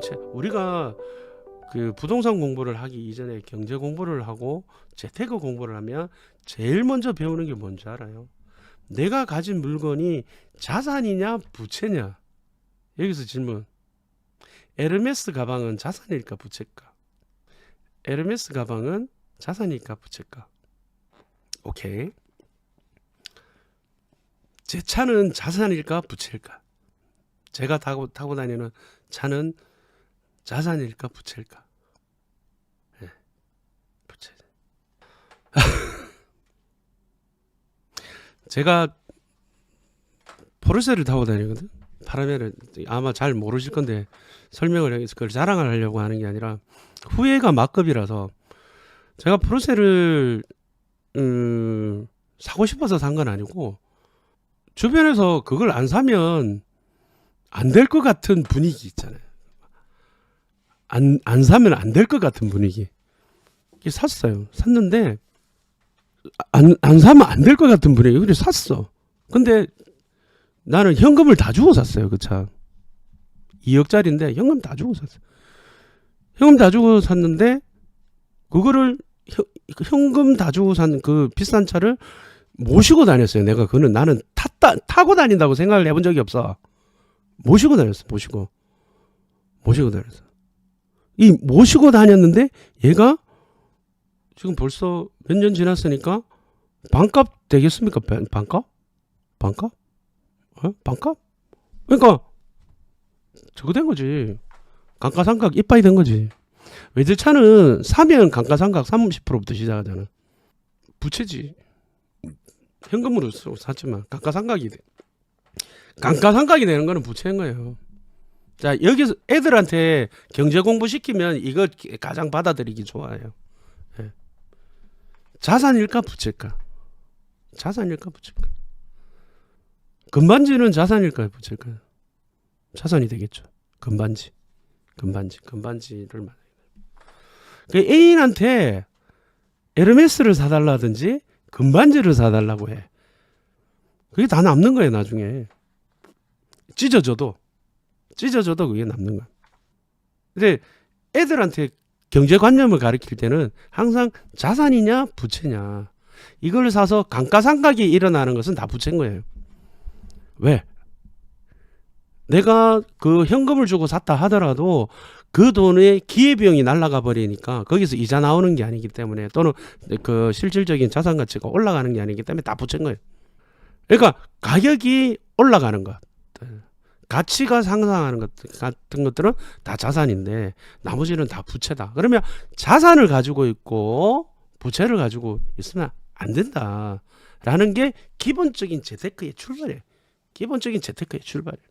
부채. 우리가 그 부동산 공부를 하기 이전에 경제 공부를 하고 재테크 공부를 하면 제일 먼저 배우는 게 뭔지 알아요? 내가 가진 물건이 자산이냐 부채냐. 여기서 질문. 에르메스 가방은 자산일까 부채일까? 에르메스 가방은 자산일까 부채일까? 오케이. 제 차는 자산일까 부채일까? 제가 타고 타고 다니는 차는 자산일까 부채일까? 예, 부채. 제가 포르쉐를 타고 다니거든. 파라메를 아마 잘 모르실 건데 설명을 해서 그걸 자랑을 하려고 하는 게 아니라 후회가 막급이라서 제가 포르쉐를 음, 사고 싶어서 산 건 아니고 주변에서 그걸 안 사면 안 될 것 같은 분위기 있잖아요. 안, 안 사면 안 될 것 같은 분위기. 이게 샀어요. 샀는데 안, 안 사면 안 될 것 같은 분위기. 그래서 샀어. 근데 나는 현금을 다 주고 샀어요. 그 차. 2억짜리인데 현금 다 주고 샀어요. 현금 다 주고 샀는데 그거를 현, 현금 다 주고 산 그 비싼 차를 모시고 다녔어요. 내가 그는 나는 탔다 타고 다닌다고 생각을 해본 적이 없어. 모시고 다녔어. 모시고 모시고 다녔어. 이 모시고 다녔는데 얘가 지금 벌써 몇 년 지났으니까 반값 되겠습니까? 반- 반값? 반값? 어? 반값? 그러니까 저거 된 거지. 감가상각 이빠이 된 거지. 외제차는 사면 감가상각 30%부터 시작하잖아. 부채지. 현금으로 쓰- 샀지만 감가상각이 돼. 감가상각이 되는 거는 부채인 거예요. 자 여기서 애들한테 경제 공부 시키면 이거 가장 받아들이기 좋아요. 예. 자산일까 부채일까? 자산일까 부채일까? 금반지는 자산일까요 부채일까요? 자산이 되겠죠. 금반지, 금반지, 금반지를 말해요. 그 애인한테 에르메스를 사달라든지 금반지를 사달라고 해. 그게 다 남는 거예요 나중에. 찢어져도 찢어져도 그게 남는 거야. 근데 애들한테 경제관념을 가르칠 때는 항상 자산이냐 부채냐 이걸 사서 감가상각이 일어나는 것은 다 부채인 거예요. 왜? 내가 그 현금을 주고 샀다 하더라도 그 돈의 기회비용이 날라가 버리니까 거기서 이자 나오는 게 아니기 때문에 또는 그 실질적인 자산 가치가 올라가는 게 아니기 때문에 다 부채인 거예요. 그러니까 가격이 올라가는 것, 가치가 상승하는 것 같은 것들은 다 자산인데 나머지는 다 부채다. 그러면 자산을 가지고 있고 부채를 가지고 있으면 안 된다라는 게 기본적인 재테크의 출발이에요. 기본적인 재테크의 출발이에요.